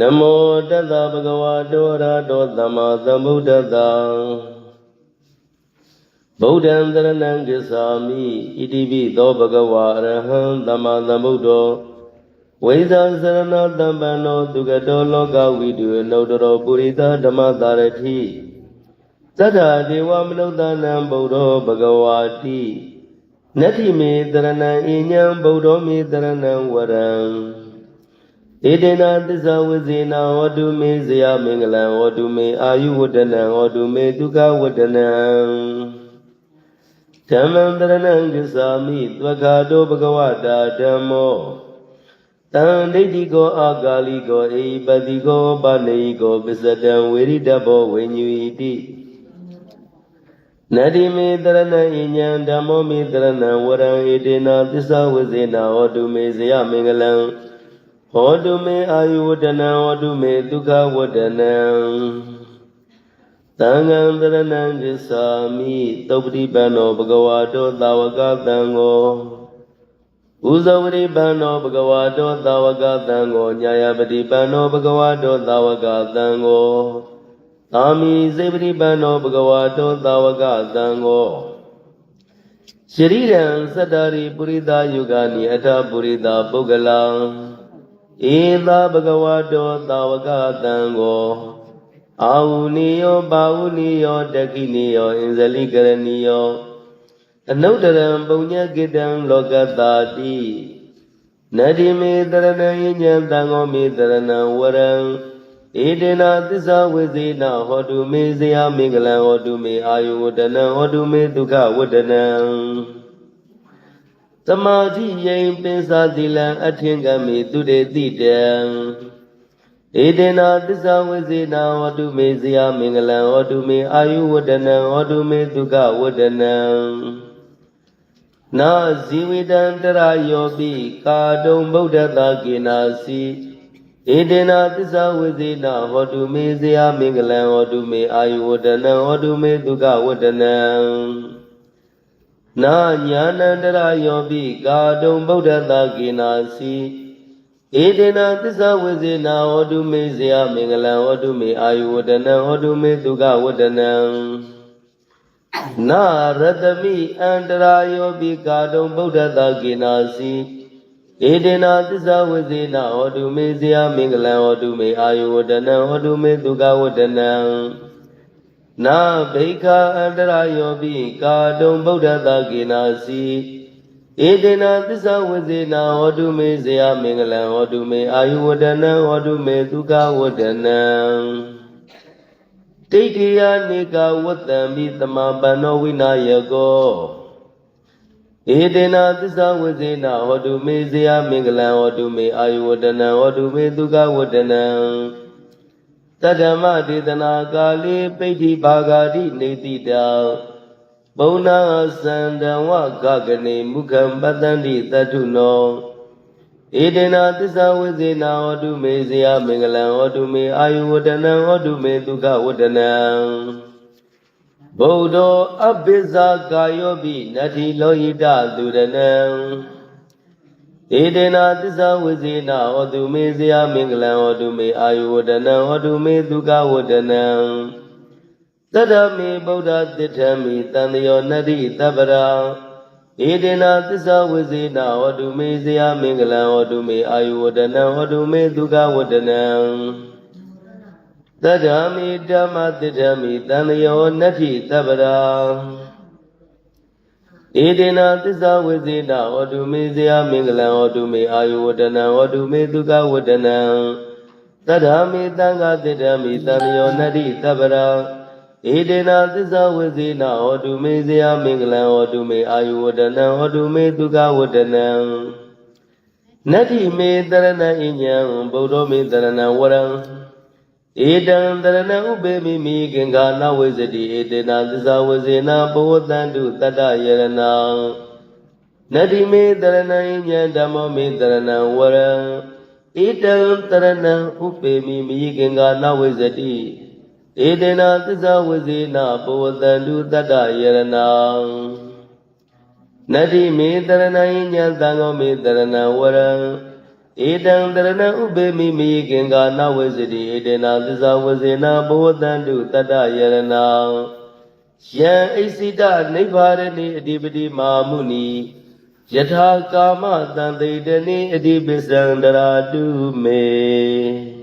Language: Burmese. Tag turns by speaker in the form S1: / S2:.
S1: နမောတတ္တဗုဒ္ဓဝါတောရတောသမ္မာသမ္ဗုဒ္ဓတ္တံဗုဒ္ဓံတရဏံကိသာမိဣတိပိသောဘဂဝါအရဟံသမ္မာသမ္ဗုဒ္ဓောဝိဇာစရဏတမ္ပန္နောသူကတောလောကဝိတုနုတ္တရောပုရိသဓမ္မတာရတိသတ္တဒေဝမနုဿာနံဗုဒ္ဓောဘဂဝါတိနတ္တိမေတရဏံအညံဗုဒ္ဓောမေတရဏံဝရံ ဧတေနသစ္စာဝဇေနဟောတုမေဇယမင်္ဂလံဟောတုမေအာယုဝတ္တနံဟောတုမေဒုက္ခဝတ္တနံဓမ္မံတရဏံဂစ္ဆာမိသဝခာတောဘဂဝတာဓမ္မောတံဒိဋ္ဌိကောအာဂါလိကောအေပတိကောပါဏိကောပစ္စတံဝေရိတဘောဝိညူဣတိနတိမေတရဏံဣညံဓမ္မောမေတရဏံဝရံဧတေနသစ္စာဝဇေနဟောတုမေဇယမင်္ဂလံ ဟောတုမေအာယုဝတ္တနံဟောတုမေဒုက္ခဝတ္တနံသံဃံတရဏံဂစ္ဆာမိသုပတိပန္နောဘဂဝါတောသာဝကသံဃောဥဇဝတိပန္နောဘဂဝါတောသာဝကသံဃောညာယပတိပန္နောဘဂဝါတောသာဝကသံဃောသာမိစေပတိပန္နောဘဂဝါတောသာဝကသံဃောရှရိရံသတ္တရိပုရိသယုဂာနိအထပုရိသပုဂ္ဂလံ ဧသာဘဂဝတောသာဝကသံဃောအာဟုနိယောဘာဟုနိယောတက္ခိနိယောအင်ဇလိကရဏီယောအနုတ္တရံပုညကိတံလောကတာတိနတိမေတရဏံယညံတံဃောမေတရဏံဝရံဧတေနသစ္စာဝိဇေနဟောတုမေဇယမင်္ဂလံဟောတုမေအာယုဝတ္တနံဟောတုမေဒုက္ခဝတ္တနံ သမာဓိယိံပင်စာသီလံအထင်ကမေသူတေတိတံဧတေနသစ္စာဝိဇေနဟောတုမေဇယမင်္ဂလံဟောတုမေအာယုဝတ္တနံဟောတုမေဒုက္ခဝတ္တနံနာဇီဝိတံတရယောပိကာတုံဗုဒ္ဓတာကေနာစီဧတေနသစ္စာဝိဇေနဟောတုမေဇယမင်္ဂလံဟောတုမေအာယုဝတ္တနံဟောတုမေဒုက္ခဝတ္တနံ နာညာနန္တရယောပိကာတုံဗုဒ္ဓတာကေနာစီဧတေနသစ္စာဝိဇေနဟောတုမေဇယမင်္ဂလံဟောတုမေအာယုဝတ္တနံဟောတုမေဒုက္ခဝတ္တနံနာရတမိအန္တရာယောပိကာတုံဗုဒ္ဓတာကေနာစီဧတေနသစ္စာဝိဇေနဟောတုမေဇယမင်္ဂလံဟောတုမေအာယုဝတ္တနံဟောတုမေဒုက္ခဝတ္တနံ နာဘိခာအန္တရာယောပိကာတုံဗုဒ္ဓတာကေနာစီဧတေနသစ္စာဝိဇေနဟောတုမေဇယမင်္ဂလံဟောတုမေအာယုဝတ္တနံဟောတုမေဒုက္ခဝတ္တနံတိဋ္ဌိယနေကဝတ္တံမိတမပန္နောဝိနာယကောဧတေနသစ္စာဝိဇေနဟောတုမေဇယမင်္ဂလံဟောတုမေအာယုဝတ္တနံဟောတုမေဒုက္ခဝတ္တနံ တတ္တမဒေသနာကာလေပိဋ္ဌိဘာဂာတိနေတိတံဘုံနာသန္တံဝဂကနေမုခံပတ္တန္တိတတုနောဧတေနသစ္စာဝိဇေနဟောတုမေဇယမင်္ဂလံဟောတုမေအာယုဝတ္တနံဟောတုမေဒုက္ခဝတ္တနံဗုဒ္ဓောအဘိဇာကာယောပိနတ္ထိလောဟိတသူရဏံ ဧတေနသစ္စာဝိဇေနဟောတုမေဇယမင်္ဂလံဟောတုမေအာယုဝတ္တနံဟောတုမေဒုက္ခဝတ္တနံတတ္တမေဗုဒ္ဓသစ္ထမိတန်တယောနတ္တိတပ္ပရာဧတေနသစ္စာဝိဇေနဟောတုမေဇယမင်္ဂလံဟောတုမေအာယုဝတ္တနံဟောတုမေဒုက္ခဝတ္တနံတတ္တမေဓမ္မသစ္ထမိတန်တယောနတ္တိတပ္ပရာ ဧတေနသစ္စာဝိဇေနဟောတုမေဇယမင်္ဂလံဟောတုမေအာယုဝတ္တနံဟောတုမေဒုက္ခဝတ္တနံတတ္တမေတံဃသစ္ထမိတန်တယောနတ္တိတပ္ပရာဧတေနသစ္စာဝိဇေနဟောတုမေဇယမင်္ဂလံဟောတုမေအာယုဝတ္တနံဟောတုမေဒုက္ခဝတ္တနံနတ္တိမေတရဏဣညံဗုဒ္ဓမေတရဏဝရံ ဧတံတရဏဥပေမိမိကင်္ဂာနဝိဇတိဧတေနသစ္စာဝိဇေနဘောတန္တုတတ္တယရဏံနတ္တိမေတရဏဣညံဓမ္မမေတရဏဝရံဧတံတရဏဥပေမိမိကင်္ဂာနဝိဇတိဧတေနသစ္စာဝဇေနပဝတန္တုတတ္တယရဏံနတ္တိမေတရဏိညာသံဃောမေတရဏဝရံ ဧတံတရဏဥပေမိမိခင်ကာနဝေစတိဧတေနာသစ္စာဝဇေနာဘောတန္တုတတ္တယရဏံယံအိစိတနိဗ္ဗာရဏိအဓိပတိမာမုနိယထာကာမတံတေတနိအဓိပစ္စံတရာတုမေ